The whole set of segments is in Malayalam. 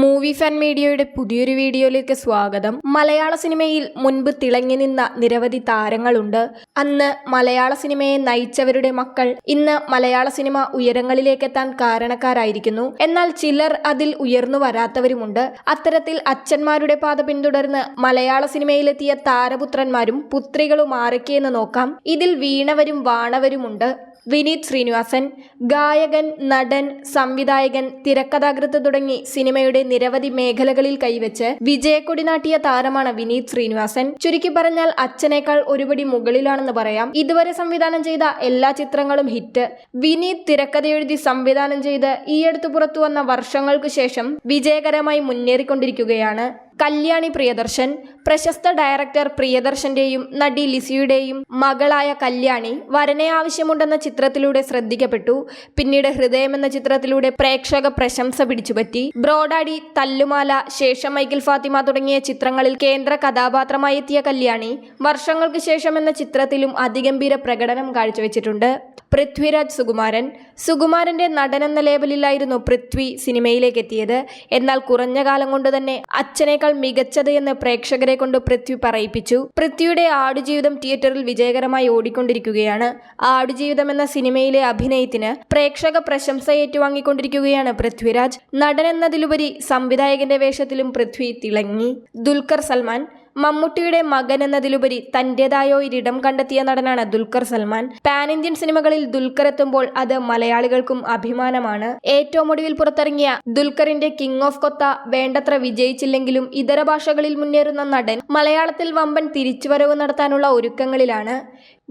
മൂവി ഫാൻ മീഡിയയുടെ പുതിയൊരു വീഡിയോയിലേക്ക് സ്വാഗതം. മലയാള സിനിമയിൽ മുൻപ് തിളങ്ങി നിന്ന നിരവധി താരങ്ങളുണ്ട്. അന്ന് മലയാള സിനിമയെ നയിച്ചവരുടെ മക്കൾ ഇന്ന് മലയാള സിനിമ ഉയരങ്ങളിലേക്കെത്താൻ കാരണക്കാരായിരിക്കുന്നു. എന്നാൽ ചിലർ അതിൽ ഉയർന്നു വരാത്തവരുമുണ്ട്. അത്തരത്തിൽ അച്ഛന്മാരുടെ പാത പിന്തുടർന്ന് മലയാള സിനിമയിലെത്തിയ താരപുത്രന്മാരും പുത്രികളും ആരൊക്കെയെന്ന് നോക്കാം. ഇതിൽ വീണവരും വാണവരുമുണ്ട്. വിനീത് ശ്രീനിവാസൻ ഗായകൻ നടൻ സംവിധായകൻ തിരക്കഥാകൃത്ത് തുടങ്ങി സിനിമയുടെ നിരവധി മേഖലകളിൽ കൈവച്ച് വിജയക്കൊടി നാട്ടിയ താരമാണ് വിനീത് ശ്രീനിവാസൻ. ചുരുക്കി പറഞ്ഞാൽ അച്ഛനേക്കാൾ ഒരുപടി മുകളിലാണെന്ന് പറയാം. ഇതുവരെ സംവിധാനം ചെയ്ത എല്ലാ ചിത്രങ്ങളും ഹിറ്റ്. വിനീത് തിരക്കഥയെഴുതി സംവിധാനം ചെയ്ത് ഈയടുത്ത് പുറത്തു വന്ന വർഷങ്ങൾക്ക് ശേഷം വിജയകരമായി മുന്നേറിക്കൊണ്ടിരിക്കുകയാണ്. കല്യാണി പ്രിയദർശൻ പ്രശസ്ത ഡയറക്ടർ പ്രിയദർശന്റെയും നടി ലിസിയുടെയും മകളായ കല്യാണി വരനെ ആവശ്യമുണ്ടെന്ന ചിത്രത്തിലൂടെ ശ്രദ്ധിക്കപ്പെട്ടു. പിന്നീട് ഹൃദയം എന്ന ചിത്രത്തിലൂടെ പ്രേക്ഷക പ്രശംസ പിടിച്ചുപറ്റി. ബ്രോഡാഡി തല്ലുമാല ശേഷം മൈക്കിൾ ഫാത്തിമ തുടങ്ങിയ ചിത്രങ്ങളിൽ കേന്ദ്ര കഥാപാത്രമായി എത്തിയ കല്യാണി വർഷങ്ങൾക്ക് ശേഷം എന്ന ചിത്രത്തിലും അതിഗംഭീര പ്രകടനം കാഴ്ചവെച്ചിട്ടുണ്ട്. പൃഥ്വിരാജ് സുകുമാരൻ സുകുമാരന്റെ നടനെന്ന ലേബലിലായിരുന്നു പൃഥ്വി സിനിമയിലേക്ക് എത്തിയത് എന്നാൽ കുറഞ്ഞ കാലം കൊണ്ട് തന്നെ അച്ഛനേക്കാൾ മികച്ചത് എന്ന് പ്രേക്ഷകരെ കൊണ്ട് പൃഥ്വി പറയിപ്പിച്ചു. പൃഥ്വിയുടെ ആടുജീവിതം തിയേറ്ററിൽ വിജയകരമായി ഓടിക്കൊണ്ടിരിക്കുകയാണ്. ആടുജീവിതം എന്ന സിനിമയിലെ അഭിനയത്തിന് പ്രേക്ഷക പ്രശംസ ഏറ്റുവാങ്ങിക്കൊണ്ടിരിക്കുകയാണ് പൃഥ്വിരാജ്. നടൻ എന്നതിലുപരി സംവിധായകന്റെ വേഷത്തിലും പൃഥ്വി തിളങ്ങി. ദുൽഖർ സൽമാൻ മമ്മൂട്ടിയുടെ മകൻ എന്നതിലുപരി തന്റേതായ ഒരിടം കണ്ടെത്തിയ നടനാണ് ദുൽഖർ സൽമാൻ. പാൻ ഇന്ത്യൻ സിനിമകളിൽ ദുൽഖർ എത്തുമ്പോൾ അത് മലയാളികൾക്കും അഭിമാനമാണ്. ഏറ്റവും ഒടുവിൽ പുറത്തിറങ്ങിയ ദുൽഖറിന്റെ കിങ് ഓഫ് കൊത്ത വേണ്ടത്ര വിജയിച്ചില്ലെങ്കിലും ഇതര ഭാഷകളിൽ മുന്നേറുന്ന നടൻ മലയാളത്തിൽ വമ്പൻ തിരിച്ചുവരവ് നടത്താനുള്ള ഒരുക്കങ്ങളിലാണ്.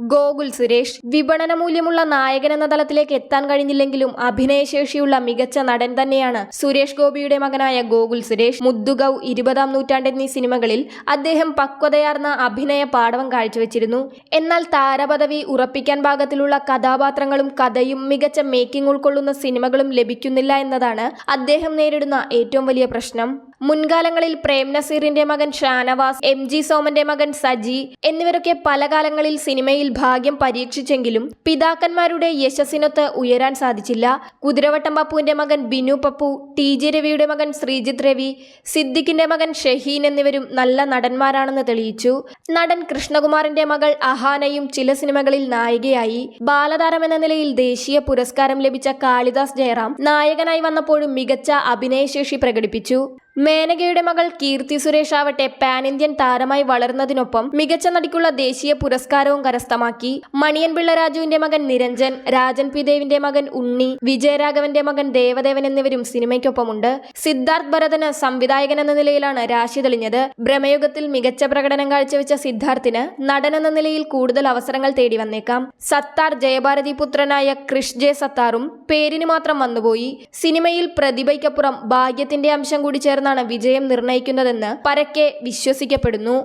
ഗോകുൽ സുരേഷ്. വിപണന മൂല്യമുള്ള നായകൻ എന്ന തലത്തിലേക്ക് എത്താൻ കഴിഞ്ഞില്ലെങ്കിലും അഭിനയശേഷിയുള്ള മികച്ച നടൻ തന്നെയാണ് സുരേഷ് ഗോപിയുടെ മകനായ ഗോകുൽ സുരേഷ്. മുദ്ദുഗൌ ഇരുപതാം നൂറ്റാണ്ട് എന്നീ സിനിമകളിൽ അദ്ദേഹം പക്വതയാർന്ന അഭിനയ പാടവം കാഴ്ചവെച്ചിരുന്നു. എന്നാൽ താരപദവി ഉറപ്പിക്കാൻ ഭാഗത്തിലുള്ള കഥാപാത്രങ്ങളും കഥയും മികച്ച മേക്കിംഗ് ഉൾക്കൊള്ളുന്ന സിനിമകളും ലഭിക്കുന്നില്ല എന്നതാണ് അദ്ദേഹം നേരിടുന്ന ഏറ്റവും വലിയ പ്രശ്നം. മുൻകാലങ്ങളിൽ പ്രേം നസീറിന്റെ മകൻ ഷാനവാസ് എം ജി സോമന്റെ മകൻ സജി എന്നിവരൊക്കെ പല കാലങ്ങളിൽ സിനിമയിൽ ഭാഗ്യം പരീക്ഷിച്ചെങ്കിലും പിതാക്കന്മാരുടെ യശസ്സിനൊത്ത് ഉയരാൻ സാധിച്ചില്ല. കുതിരവട്ടം പപ്പുവിന്റെ മകൻ ബിനു പപ്പു ടി ജി രവിയുടെ മകൻ ശ്രീജിത്ത് രവി സിദ്ദിഖിന്റെ മകൻ ഷഹീൻ എന്നിവരും നല്ല നടന്മാരാണെന്ന് തെളിയിച്ചു. നടൻ കൃഷ്ണകുമാറിന്റെ മകൾ അഹാനയും ചില സിനിമകളിൽ നായികയായി. ബാലതാരം എന്ന നിലയിൽ ദേശീയ പുരസ്കാരം ലഭിച്ച കാളിദാസ് ജയറാം നായകനായി വന്നപ്പോഴും മികച്ച അഭിനയശേഷി പ്രകടിപ്പിച്ചു. മേനകയുടെ മകൾ കീർത്തി സുരേഷ് ആവട്ടെ പാൻ ഇന്ത്യൻ താരമായി വളർന്നതിനൊപ്പം മികച്ച നടിക്കുള്ള ദേശീയ പുരസ്കാരവും കരസ്ഥമാക്കി. മണിയൻ പിള്ള രാജുവിന്റെ മകൻ നിരഞ്ജൻ രാജൻ പി ദേവിന്റെ മകൻ ഉണ്ണി വിജയരാഘവന്റെ മകൻ ദേവദേവൻ എന്നിവരും സിനിമയ്ക്കൊപ്പമുണ്ട്. സിദ്ധാർത്ഥ് ഭരതന് സംവിധായകൻ എന്ന നിലയിലാണ് രാശി തെളിഞ്ഞത്. ഭ്രമയുഗത്തിൽ മികച്ച പ്രകടനം കാഴ്ചവെച്ച സിദ്ധാർത്ഥിന് നടൻ എന്ന നിലയിൽ കൂടുതൽ അവസരങ്ങൾ തേടി വന്നേക്കാം. സത്താർ ജയഭാരതി പുത്രനായ ക്രിഷ് ജെ സത്താറും പേരിന് മാത്രം വന്നുപോയി. സിനിമയിൽ പ്രതിഭയ്ക്കപ്പുറം ഭാഗ്യത്തിന്റെ അംശം കൂടി ചേർന്നാണ് വിജയം നിർണയിക്കുന്നതെന്ന് പരക്കെ വിശ്വസിക്കപ്പെടുന്നു.